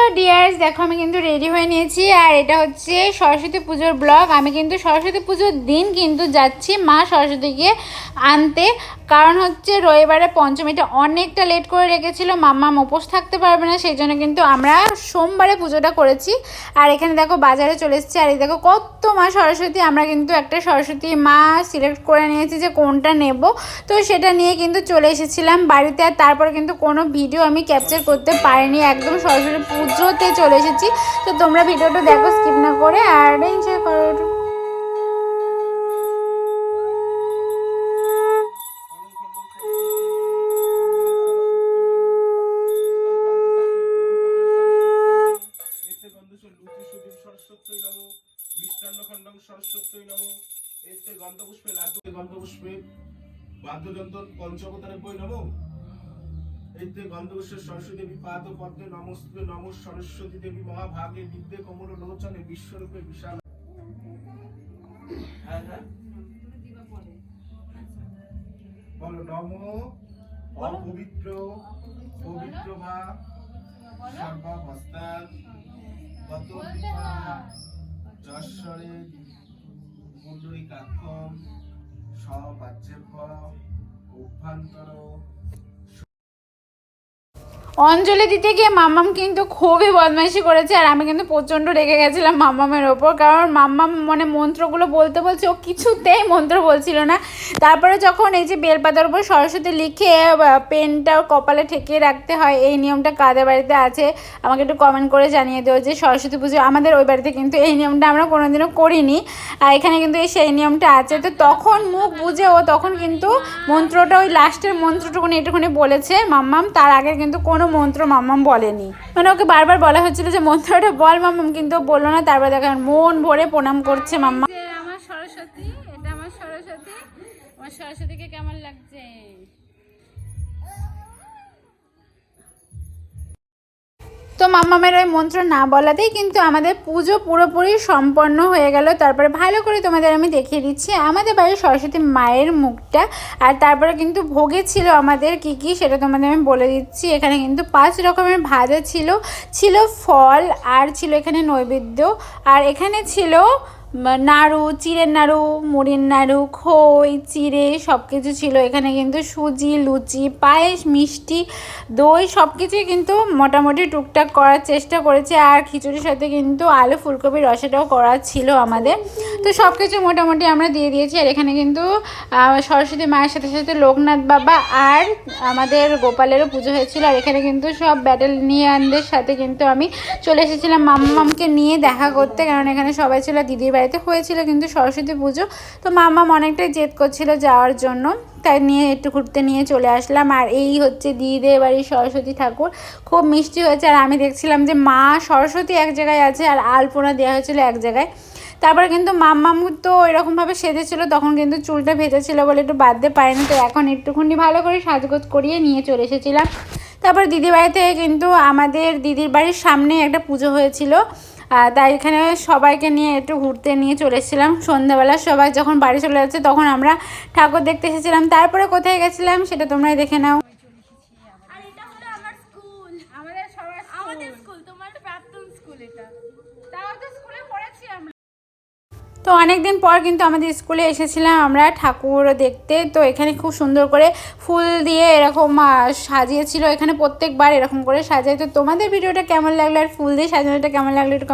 Hello dears, দেখো আমি কিন্তু রেডি হয়ে নিয়েছি আর এটা হচ্ছে সরস্বতী পুজোর ব্লগ। আমি কিন্তু সরস্বতী পুজোর দিন কিন্তু যাচ্ছি মা সরস্বতীকে আনতে। কারণ হচ্ছে রবিবারে পঞ্চমীটা অনেকটা লেট করে রেখেছিল, মাম্মা উপোস থাকতে পারবে না, সেই জন্য কিন্তু আমরা সোমবারে পুজোটা করেছি। আর এখানে দেখো বাজারে চলে এসেছি, আর এই দেখো কত মা সরস্বতী, আমরা কিন্তু একটা সরস্বতী মা সিলেক্ট করে নিয়েছি যে কোনটা নেব। তো সেটা নিয়ে কিন্তু চলে এসেছিলাম বাড়িতে, আর তারপরে কিন্তু কোনো ভিডিও আমি ক্যাপচার করতে পারিনি, একদম সরস্বতী পুজোতে চলে এসেছি। তো তোমরা ভিডিওটা দেখো স্কিপ না করে, আর এনজয় করো। সরস্বত্যই নম এতে গন্ধপুষ্পে লাড্ডু গন্ধপুষ্পে বাদ্যযন্ত্র পঞ্চবতারে বই নম এতে গন্ধপুষ্পে সরস্বতী দেবী পাদ পদ্মে নমস্তে নম সরস্বতী দেবী মহাভাগে বিদ্যে কমল লোচনে বিশ্বরূপে বিশাল। হ্যাঁ হ্যাঁ। বলো, নম অপবিত্র, পবিত্র মা সর্বাবস্থান গত যশ্বরে পুণ্ডরিকাক্ষম সবাচ্যেব্য অভ্যন্তর অঞ্জলি দিতে গিয়ে মাম্মাম কিন্তু খুবই বদমাইশি করেছে, আর আমি কিন্তু প্রচণ্ড রেগে গেছিলাম মাম্মামের ওপর, কারণ মাম্মাম মানে মন্ত্রগুলো বলতে বলছে, ও কিছুতেই মন্ত্র বলছিল না। তারপরে যখন এই যে বেলপাতার উপর সরস্বতী লিখে পেনটা কপালে ঠেকিয়ে রাখতে হয়, এই নিয়মটা কাদের বাড়িতে আছে, আমাকে একটু কমেন্ট করে জানিয়ে দেবো যে সরস্বতী পুজো আমাদের ওই বাড়িতে কিন্তু এই নিয়মটা আমরা কোনোদিনও করিনি। আর এখানে কিন্তু এই সেই নিয়মটা আছে, তো তখন মুখ বুঝে ও তখন কিন্তু মন্ত্রটা ওই লাস্টের মন্ত্রটুকুনি একটুখানি বলেছে মাম্মাম, তার আগে কিন্তু কোনো মন্ত্র মাম্মাম বলেনি। মানে ওকে বারবার বলা হচ্ছিল যে মন্ত্রটা বল মাম্মাম কিন্তু বলল না। তারপর দেখেন মন ভরে প্রণাম করছে মাম্মা। আমার সরস্বতী এটা আমার সরস্বতী। আমার সরস্বতীকে কেমন লাগছে? তো মামামের ওই মন্ত্র না বলাতেই কিন্তু আমাদের পুজো পুরোপুরি সম্পন্ন হয়ে গেল। তারপরে ভালো করে তোমাদের আমি দেখিয়ে দিচ্ছি। আমাদের বাড়ির সরস্বতী মায়ের মুখটা আর তারপরে কিন্তু ভোগে ছিল আমাদের কি কি সেটা তোমাদের আমি বলে দিচ্ছি। এখানে কিন্তু পাঁচ রকমের ভাজা ছিল। ছিল ফল আর ছিল এখানে নৈবেদ্য। আর এখানে ছিল নাড়ু, চিড়ের নাড়ু, মুড়ির নাড়ু, খই, চিড়ে সব কিছু ছিল। এখানে কিন্তু সুজি, লুচি, পায়েস, মিষ্টি, দই সব কিছুই কিন্তু মোটামুটি টুকটাক করার চেষ্টা করেছে। আর খিচুড়ির সাথে কিন্তু আলু ফুলকপির রসাটাও করা ছিল আমাদের। তো সব কিছু মোটামুটি আমরা দিয়ে দিয়েছি। আর এখানে কিন্তু সরস্বতী মায়ের সাথে সাথে লোকনাথ বাবা আর আমাদের গোপালেরও পুজো হয়েছিল। আর এখানে কিন্তু সব ব্যাটালিয়ানদের সাথে কিন্তু আমি চলে এসেছিলাম। মাম্মামকে নিয়ে দেখা করতে, কারণ এখানে সবাই ছিল দিদির বাড়িতে হয়েছিল কিন্তু সরস্বতী পুজো। তো মাম্মাম অনেকটাই জেদ করছিল যাওয়ার জন্য। তাই নিয়ে একটু ঘুরতে নিয়ে চলে আসলাম। আর এই হচ্ছে দিদিদের বাড়ির সরস্বতী ঠাকুর। খুব মিষ্টি হয়েছে। আর আমি দেখছিলাম যে মা সরস্বতী এক জায়গায় আছে আর আলপনা দেওয়া হয়েছিল এক জায়গায়। তারপরে কিন্তু মাম্মাম তো এরকমভাবে সেজেছিল। তখন কিন্তু চুলটা ভেজেছিল বলে একটু বাঁধতে পারিনি। তো এখন একটুখানি ভালো করে সাজগোজ করিয়ে নিয়ে চলে এসেছিলাম। তারপর দিদির বাড়ি থেকে কিন্তু আমাদের দিদির বাড়ির সামনে একটা পুজো হয়েছিল। তাই এখানে সবাইকে নিয়ে একটু ঘুরতে নিয়ে চলে এসেছিলাম। সন্ধ্যাবেলা সবাই যখন বাড়ি চলে যাচ্ছে তখন আমরা ঠাকুর দেখতে এসেছিলাম। তারপরে কোথায় গেছিলাম সেটা তোমরাই দেখে নাও। আর এটা হলো আমার স্কুল। আমাদের সবার আমাদের স্কুল তোমার প্রাক্তন স্কুল এটা। তাও তো স্কুলে পড়েছি আমরা। তো অনেকদিন পর কিন্তু আমাদের স্কুলে এসেছিলাম আমরা ঠাকুর দেখতে। তো এখানে খুব সুন্দর করে ফুল দিয়ে এরকম সাজিয়েছিল। এখানে প্রত্যেকবার এরকম করে সাজাই তো তোমাদের ভিডিওটা কেমন লাগল? আর ফুল দিয়ে সাজানোটা কেমন লাগল? একটু